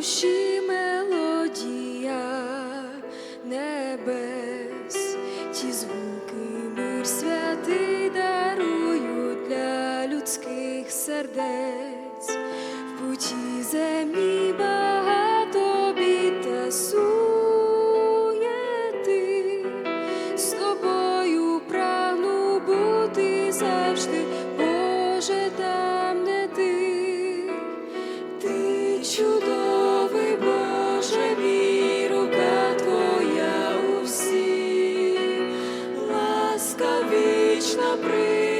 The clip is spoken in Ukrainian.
душі мелодія небес, ті звуки мир святий дарують для людських сердець, в путі землі багато бід та суєти, з тобою прагну бути завжди, Боже там не ти. Чудо ласка вічна прийде.